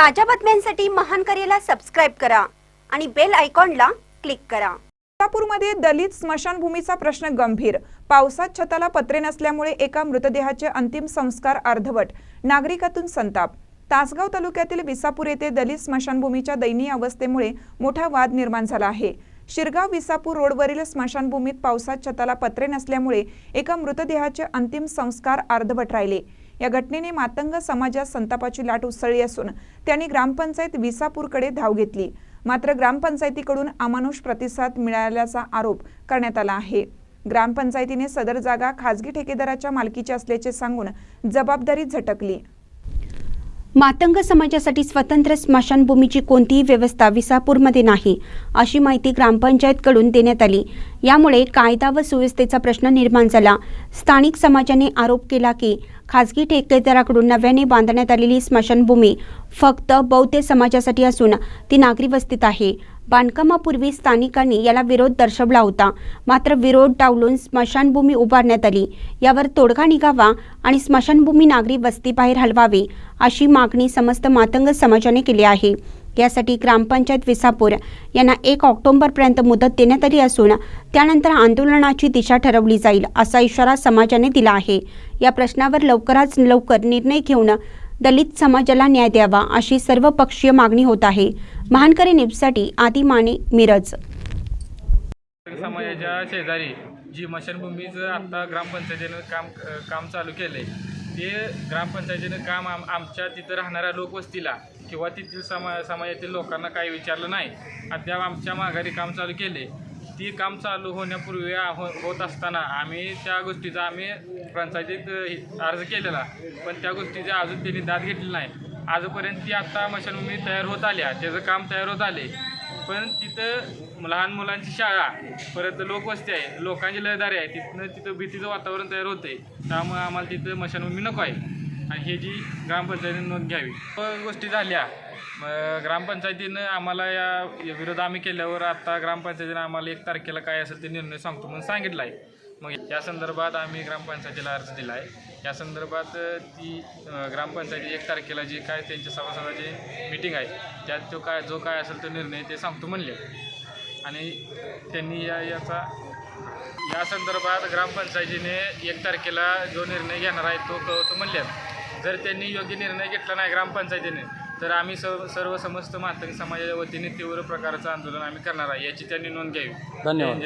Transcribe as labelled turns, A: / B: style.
A: ताज्या बातम्यांसाठी महान करेला सबस्क्राईब करा आणि बेल आयकॉनला क्लिक करा.
B: कोल्हापूरमध्ये दलित स्मशानभूमीचा प्रश्न गंभीर. पावसात छताला पत्रे नसल्यामुळे एका मृतदेहाचे अंतिम संस्कार अर्धवट. नागरिकातून संताप. तासगाव तालुक्यातील विसापूर येथे दलित स्मशानभूमीच्या दयनीय अवस्थेमुळे मोठा वाद निर्माण झाला आहे. शिरगाव विसापूर रोडवरील स्मशानभूमीत पावसात छताला पत्रे नसल्यामुळे एका मृतदेहाचे अंतिम संस्कार अर्धवट राहिले. या घटनेने मातंग समाजात संतापाची लाट उसळली असून त्यांनी ग्रामपंचायत विसापूरकडे धाव घेतली. मात्र ग्रामपंचायतीकडून अमानुष प्रतिसाद मिळाल्याचा आरोप करण्यात आला आहे. ग्रामपंचायतीने सदर जागा खाजगी ठेकेदाराच्या मालकीची असल्याचे सांगून जबाबदारी झटकली.
A: मातंग समाजासाठी स्वतंत्र स्मशानभूमीची कोणतीही व्यवस्था विसापूरमध्ये नाही अशी माहिती ग्रामपंचायतकडून देण्यात आली. यामुळे कायदा व सुव्यवस्थेचा प्रश्न निर्माण झाला. स्थानिक समाजाने आरोप केला की खासगी ठेकेदाराकडून नव्याने बांधण्यात आलेली स्मशानभूमी फक्त बौद्ध समाजासाठी असून ती नागरी वस्तीत आहे. बांधकामापूर्वी स्थानिकांनी याला विरोध दर्शवला होता. मात्र विरोध डावलून स्मशानभूमी उभारण्यात आली. यावर तोडगा निघावा आणि स्मशानभूमी नागरी वस्तीबाहेर हलवावी अशी मागणी समस्त मातंग समाजाने केली आहे. यासाठी ग्रामपंचायत विसापूर यांना एक ऑक्टोबरपर्यंत मुदत देण्यात आली असून त्यानंतर आंदोलनाची दिशा ठरवली जाईल असा इशारा समाजाने दिला आहे. या प्रश्नावर लवकरात लवकर निर्णय घेऊन दलित समाजाला न्याय द्यावा अशी सर्वपक्षीय मागणी होत आहे. महानकरी न्यूजसाठी आदी माने मिरज.
C: समाजाच्या शेजारी जी मशानभूमीचं आत्ता ग्रामपंचायतीनं काम काम चालू केलं आहे ते ग्रामपंचायतीनं काम आम आमच्या तिथं राहणाऱ्या लोकवस्तीला किंवा तिथील समा समाजातील लोकांना काही विचारलं नाही. अद्याप आमच्या माघारी काम चालू केले ती काम चालू होण्यापूर्वी हो होत असताना आम्ही त्या गोष्टीचा आम्ही पंचायतीत अर्ज केलेला. पण त्या गोष्टीची अजून त्यांनी दाद घेतली नाही. आजपर्यंत ती आत्ता मशानभूमी तयार होत आल्या. त्याचं काम तयार होत आले. पण तिथं लहान मुलांची शाळा परत लोकवस्ती आहे लोकांची लयदारी आहे. तिथनं तिथं भीतीचं वातावरण तयार होते त्यामुळे आम्हाला तिथं मशानभूमी नको आहे. आणि हे जी ग्रामपंचायतीने नोंद घ्यावी. गोष्टी झाल्या. मग ग्रामपंचायतीनं आम्हाला या या विरोध आम्ही केल्यावर आता ग्रामपंचायतीनं आम्हाला एक तारखेला काय असेल ते निर्णय सांगतो म्हणून सांगितलं आहे मग या संदर्भात आम्ही ग्रामपंचायतीला अर्ज दिला आहे या संदर्भात ती ग्रामपंचायती एक तारखेला जी काय त्यांच्या सभासदाची मिटिंग आहे त्यात जो काय जो काय असेल तो निर्णय ते सांगतो म्हणले. आणि त्यांनी या याचा या संदर्भात ग्रामपंचायतीने एक तारखेला जो निर्णय घेणार आहे तो कळवतो म्हणल्यात जर त्यांनी योग्य निर्णय घेतला नाही ग्रामपंचायतीने तर आम्ही सर्व सर्व समस्त मातंग समाजाच्या वतीने तीव्र प्रकारचं आंदोलन आम्ही करणार आहे याची त्यांनी नोंद घ्यावी
D: धन्यवाद.